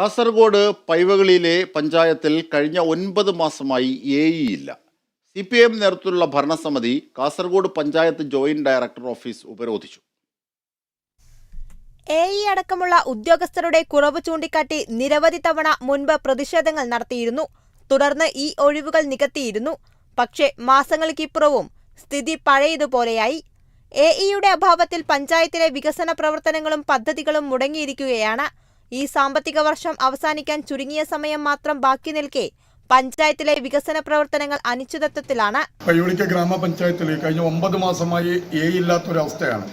കാസർഗോഡ് പൈവകളിയിലെ പഞ്ചായത്തിൽ കഴിഞ്ഞ ഒൻപത് മാസമായി എ ഇല്ല സി പി എം നേതൃത്വത്തിലുള്ള ഭരണസമിതി Kasaragod panchayat joint director office ഉപരോധിച്ചു. എ ഇ അടക്കമുള്ള ഉദ്യോഗസ്ഥരുടെ കുറവ് ചൂണ്ടിക്കാട്ടി നിരവധി തവണ മുൻപ് പ്രതിഷേധങ്ങൾ നടത്തിയിരുന്നു. തുടർന്ന് ഈ ഒഴിവുകൾ നികത്തിയിരുന്നു. പക്ഷേ മാസങ്ങൾക്കിപ്പുറവും സ്ഥിതി പഴയതുപോലെയായി. എ ഇയുടെ അഭാവത്തിൽ പഞ്ചായത്തിലെ വികസന പ്രവർത്തനങ്ങളും പദ്ധതികളും മുടങ്ങിയിരിക്കുകയാണ്. ഈ സാമ്പത്തിക വർഷം അവസാനിക്കാൻ ചുരുങ്ങിയ സമയം മാത്രം ബാക്കി നിൽക്കെ പഞ്ചായത്തിലെ വികസന പ്രവർത്തനങ്ങൾ അനിശ്ചിതത്വത്തിലാണ്. പയ്യോളിക്ക ഗ്രാമപഞ്ചായത്തിൽ കഴിഞ്ഞ ഒമ്പത് മാസമായി എ ഇല്ലാത്തൊരവസ്ഥയാണ്.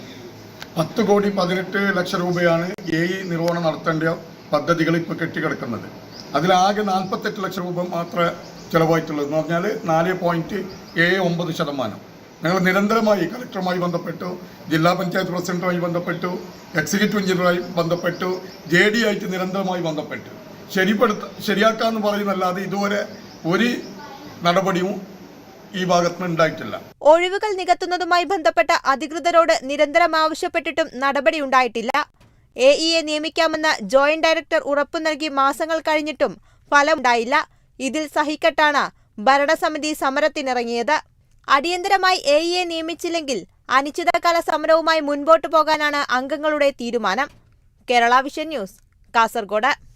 പത്ത് കോടി പതിനെട്ട് ലക്ഷം രൂപയാണ് എ ഇ നിർവഹണം നടത്തേണ്ട പദ്ധതികൾ ഇപ്പോൾ കെട്ടിക്കിടക്കുന്നത്. അതിലാകെ നാൽപ്പത്തെട്ട് ലക്ഷം രൂപ മാത്രമേ ചിലവായിട്ടുള്ളൂ എന്ന് പറഞ്ഞാൽ നാല് പോയിന്റ് ഏഴ് ഒമ്പത് ശതമാനം. ഞങ്ങൾ നിരന്തരമായി കളക്ടറുമായി ബന്ധപ്പെട്ടു ജില്ലാ പഞ്ചായത്ത് പ്രസിഡന്റുമായി ബന്ധപ്പെട്ടു എക്സിക്യൂട്ടീവ് എഞ്ചിനീയറുമായി ബന്ധപ്പെട്ടു ജെ ഡി ആയിട്ട് നിരന്തരമായി ബന്ധപ്പെട്ടു. ശരിപ്പെടുത്ത ശരിയാക്കാമെന്ന് പറയുന്നല്ലാതെ ഇതുവരെ ഒരു നടപടിയും ഈ ഭാഗത്തുനിന്ന് ഒഴിവുകൾ നികത്തുന്നതുമായി ബന്ധപ്പെട്ട അധികൃതരോട് നിരന്തരം ആവശ്യപ്പെട്ടിട്ടും നടപടി ഉണ്ടായിട്ടില്ല. എ ഇയെ നിയമിക്കാമെന്ന ജോയിന്റ് ഡയറക്ടർ ഉറപ്പു നൽകി മാസങ്ങൾ കഴിഞ്ഞിട്ടും ഫലമുണ്ടായില്ല ഇതിൽ സഹിക്കട്ടാണ് ഭരണസമിതി സമരത്തിനിറങ്ങിയത്. അടിയന്തരമായി എ ഇയെ നിയമിച്ചില്ലെങ്കിൽ അനിശ്ചിതകാല സമരവുമായി മുൻപോട്ടു പോകാനാണ് അംഗങ്ങളുടെ തീരുമാനം. Kerala vision news Kasaragod.